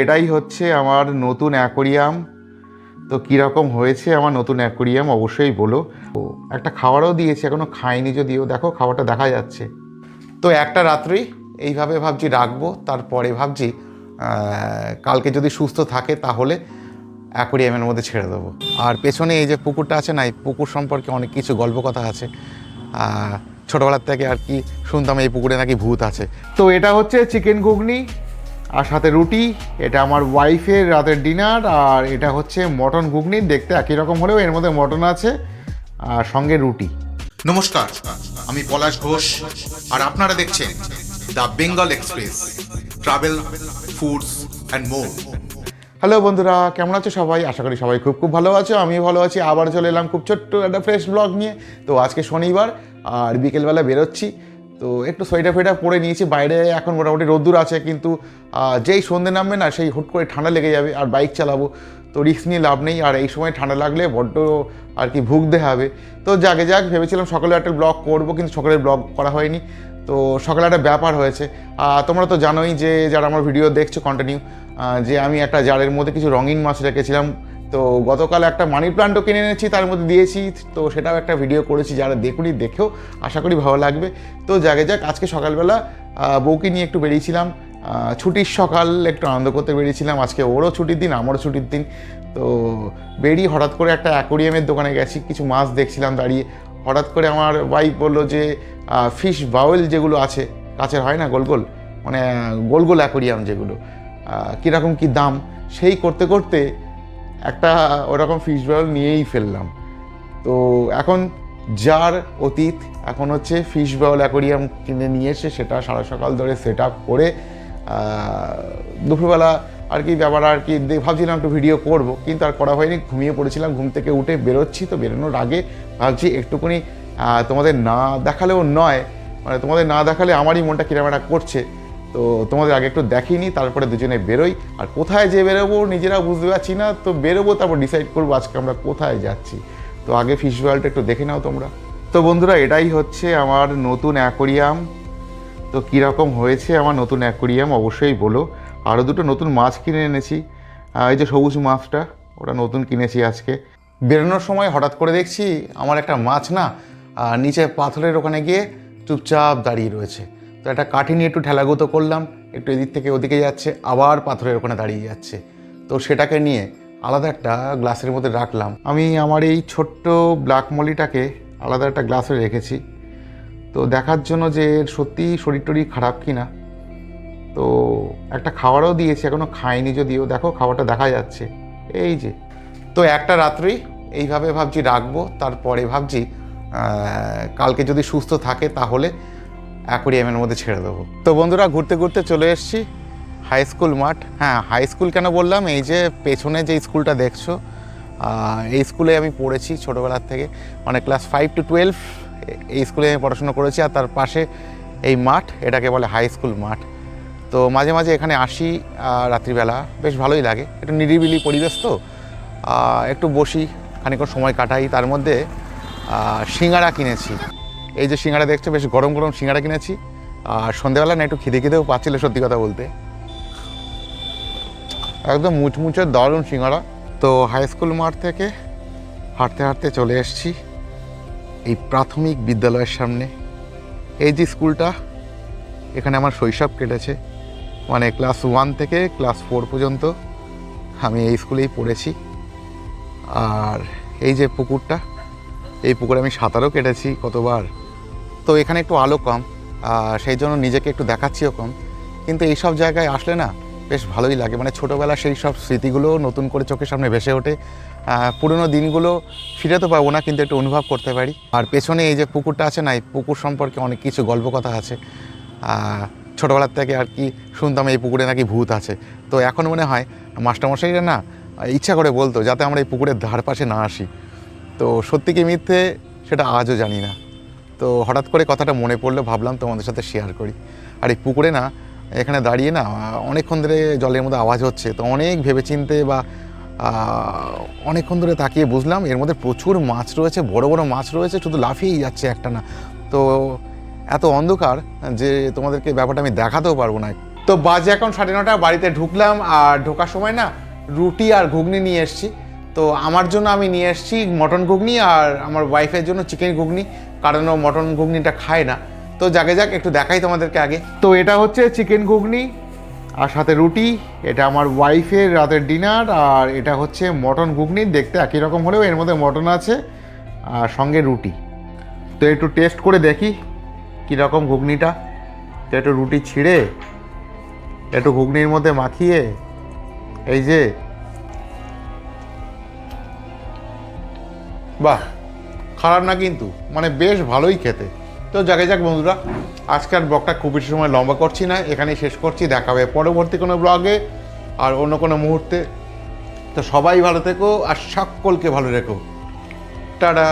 এটাই হচ্ছে আমার নতুন অ্যাকোরিয়াম। তো কীরকম হয়েছে আমার নতুন অ্যাকোরিয়াম অবশ্যই বলো। একটা খাবারও দিয়েছি এখনও খাইনি যদিও। দেখো, খাবারটা দেখা যাচ্ছে। তো একটা রাত্রি এইভাবে ভাবছি রাখব, তারপরে ভাবছি কালকে যদি সুস্থ থাকে তাহলে অ্যাকোরিয়ামের মধ্যে ছেড়ে দেবো। আর পেছনে এই যে পুকুরটা আছে না, এই পুকুর সম্পর্কে অনেক কিছু গল্প কথা আছে। ছোটোবেলার থেকে আর কি শুনতাম এই পুকুরে নাকি ভূত আছে। তো এটা হচ্ছে চিকেন ঘুগনি আর সাথে রুটি এটা আমার ওয়াইফের রাতের ডিনার আর এটা হচ্ছে মটন ঘুগনি দেখতে একই রকম হলেও এর মধ্যে মটন আছে আর সঙ্গে রুটি। নমস্কার আমি পলাশ ঘোষ আর আপনারা দেখছেন the Bengal express travel foods and more. Hello বন্ধুরা কেমন আছো সবাই? আশা করি সবাই খুব খুব ভালো আছো আমিও ভালো আছি আবার চলে এলাম খুব ছোট্ট একটা ফ্রেশ ব্লগ নিয়ে। তো আজকে শনিবার আর বিকেলবেলা বেরোচ্ছি। তো একটু সোয়েটার ফোয়েটার পরে নিয়েছি। বাইরে এখন মোটামুটি রোদ্দুর আছে, কিন্তু যেই সন্ধে নামবে না, সেই হুট করে ঠান্ডা লেগে যাবে, আর বাইক চালাবো। তো রিস্ক নিয়ে লাভ নেই, আর এই সময় ঠান্ডা লাগলে বড্ড আর কি ভুগতে হবে। তো যাকে, যাক, ভেবেছিলাম সকালে একটা ব্লগ করব, কিন্তু সকালে ব্লগ করা হয়নি। তো সকালে একটা ব্যাপার হয়েছে। তোমরা তো জানোই যে, যারা আমার ভিডিও দেখছ কন্টিনিউ যে আমি একটা জারের মধ্যে কিছু রঙিন মাছ রেখেছিলাম। তো গতকাল একটা মানি প্লান্টও কিনে এনেছি, তার মধ্যে দিয়েছি। তো সেটাও একটা ভিডিও করেছি, যারা দেখুনি, দেখেও আশা করি ভালো লাগবে। তো জাগে যাক, আজকে সকালবেলা বউকে নিয়ে একটু বেরিয়েছিলাম। ছুটির সকাল, একটু আনন্দ করতে বেরিয়েছিলাম। আজকে ওরও ছুটির দিন, আমারও ছুটির দিন। তো বেরিয়ে হঠাৎ করে একটা অ্যাকোরিয়ামের দোকানে গেছি, কিছু মাছ দেখছিলাম দাঁড়িয়ে। হঠাৎ করে আমার ওয়াইফ বলল যে ফিশ বাউল যেগুলো আছে কাছের হয় না, গোল গোল? মানে গোল গোল অ্যাকোরিয়াম যেগুলো। কীরকম কী দাম? সেই করতে করতে একটা ওরকম ফিশ বাউল নিয়েই ফেললাম। তো এখন যার অতীত, এখন হচ্ছে ফিশ বাউল অ্যাকোরিয়াম কিনে নিয়ে এসে সেটা সারা সকাল ধরে সেট আপ করে দুপুরবেলা আর কি ব্যাপার আর কি ভাবছিলাম একটু ভিডিও করব, কিন্তু আর করা হয়নি। ঘুমিয়ে পড়েছিলাম, ঘুম থেকে উঠে বেরোচ্ছি তো, বেরোনোর আগে ভাবছি একটুখানি তোমাদের না দেখালেও নয় মানে তোমাদের না দেখালে আমারই মনটা কিরম একটা করছে। তো তোমাদের আগে একটু দেখিনি, তারপরে দুজনে বেরোই। আর কোথায় যে বেরোবো নিজেরা বুঝতে পারছি না, তো বেরোবো, তারপর ডিসাইড করব আজকে আমরা কোথায় যাচ্ছি। তো আগে ফিশ ওয়ার্ল্ডটা একটু দেখে নাও তোমরা। তো বন্ধুরা, এটাই হচ্ছে আমার নতুন অ্যাকোরিয়াম তো কীরকম হয়েছে আমার নতুন অ্যাকোরিয়াম অবশ্যই বলো। আরও দুটো নতুন মাছ কিনে এনেছি। এই যে সবুজ মাছটা, ওটা নতুন কিনেছি আজকে। বেরোনোর সময় হঠাৎ করে দেখছি, আমার একটা মাছ না নিচে পাথরের ওখানে গিয়ে চুপচাপ দাঁড়িয়ে রয়েছে। তো একটা কাঠি নিয়ে একটু ঠেলাগুতো করলাম, একটু এদিক থেকে ওদিকে যাচ্ছে, আবার পাথরের ওখানে দাঁড়িয়ে যাচ্ছে। তো সেটাকে নিয়ে আলাদা একটা গ্লাসের মধ্যে রাখলাম। আমি আমার এই ছোট্ট ব্ল্যাক মলিটাকে আলাদা একটা গ্লাসে রেখেছি। তো দেখার জন্য যে এর সত্যি শরীর টরীর খারাপ কি না তো একটা খাবারও দিয়েছি এখনও খাইনি যদিও। দেখো, খাবারটা দেখা যাচ্ছে। এই যে। তো একটা রাত্রি এইভাবে ভাবছি রাখব, তারপরে ভাবছি কালকে যদি সুস্থ থাকে তাহলে অ্যাকোরিয়ামের মধ্যে ছেড়ে দেবো। তো বন্ধুরা, ঘুরতে ঘুরতে চলে এসেছি। হাই স্কুল মাঠ। হ্যাঁ হাই স্কুল কেন বললাম? এই যে পেছনে যে স্কুলটা দেখছ এই স্কুলে আমি পড়েছি ছোটোবেলার থেকে। মানে ক্লাস ফাইভ টু টুয়েলভ এই স্কুলে আমি পড়াশোনা করেছি আর তার পাশে এই মাঠ, এটাকে বলে হাই স্কুল মাঠ। তো মাঝে মাঝে এখানে আসি রাত্রিবেলা। বেশ ভালোই লাগে। একটু নিরিবিলি পরিবেশ তো। একটু বসি, খানিকক্ষণ সময় কাটাই। তার মধ্যে সিঙ্গারা কিনেছি। এই যে সিঙ্গারা দেখছ, বেশ গরম গরম সিঙ্গারা কিনেছি। আর সন্ধেবেলা না একটু খিদে খিদেও পাচ্ছিল সত্যি কথা বলতে। একদম মুচমুচে দারুণ সিঙ্গারা। তো হাই স্কুল মাঠ থেকে হাঁটতে হাঁটতে চলে এসেছি এই প্রাথমিক বিদ্যালয়ের সামনে। এই যে স্কুলটা, এখানে আমার শৈশব কেটেছে। মানে ক্লাস ওয়ান থেকে ক্লাস ফোর পর্যন্ত আমি এই স্কুলেই পড়েছি। আর এই যে পুকুরটা, এই পুকুরে আমি সাঁতারও কেটেছি কতবার। তো এখানে একটু আলো কম সেই জন্য নিজেকে একটু দেখাচ্ছিও কম। কিন্তু এই সব জায়গায় আসলে না বেশ ভালোই লাগে। মানে ছোটোবেলা সেই সব স্মৃতিগুলো নতুন করে চোখের সামনে ভেসে ওঠে। পুরনো দিনগুলো ফিরে তো পাবো না, কিন্তু একটু অনুভব করতে পারি। আর পেছনে এই যে পুকুরটা আছে না, এই পুকুর সম্পর্কে অনেক কিছু গল্প কথা আছে ছোটোবেলার থেকে আর কি শুনতাম এই পুকুরে নাকি ভূত আছে। তো এখন মনে হয় মাস্টারমশাইরা না ইচ্ছা করে বলতো যাতে আমরা এই পুকুরের ধার পাশে না আসি। তো সত্যি কি মিথ্যে সেটা আজও জানি না। তো হঠাৎ করে কথাটা মনে পড়ল ভাবলাম তোমাদের সাথে শেয়ার করি। আর এই পুকুরে না, এখানে দাঁড়িয়ে না, অনেকক্ষণ ধরে জলের মধ্যে আওয়াজ হচ্ছে। তো অনেক ভেবেচিন্তে বা অনেকক্ষণ ধরে তাকিয়ে বুঝলাম, এর মধ্যে প্রচুর মাছ রয়েছে, বড় বড় মাছ রয়েছে, শুধু লাফিয়েই যাচ্ছে একটা না। তো এত অন্ধকার যে তোমাদেরকে ব্যাপারটা আমি দেখাতেও পারব না। তো বাজে এখন সাড়ে নটা, বাড়িতে ঢুকলাম, আর ঢোকার সময় না, রুটি আর ঘুগনি নিয়ে এসেছি। তো আমার জন্য আমি নিয়ে এসেছি মটন ঘুগনি আর আমার ওয়াইফের জন্য চিকেন ঘুগনি, কারণ ও মটন ঘুগনিটা খায় না। তো যাকে যাক, একটু দেখাই তোমাদেরকে আগে। তো এটা হচ্ছে চিকেন ঘুগনি আর সাথে রুটি, এটা আমার ওয়াইফের রাতের ডিনার আর এটা হচ্ছে মটন ঘুগনি, দেখতে একই রকম হলেও এর মধ্যে মটন আছে আর সঙ্গে রুটি। তো একটু টেস্ট করে দেখি কীরকম ঘুগনিটা। তো একটু রুটি ছিঁড়ে, একটু ঘুগনির মধ্যে মাখিয়ে, এই যে বাহ, খারাপ না কিন্তু মানে বেশ ভালোই খেতে। তো যাকে যাক বন্ধুরা, আজকের ব্লগটা খুব বেশি সময় লম্বা করছি না, এখানেই শেষ করছি, দেখা হবে পরবর্তী কোনো ব্লগে আর অন্য কোনো মুহূর্তে। তো সবাই ভালো থেকো আর সকলকে ভালো রেখো। টাটা।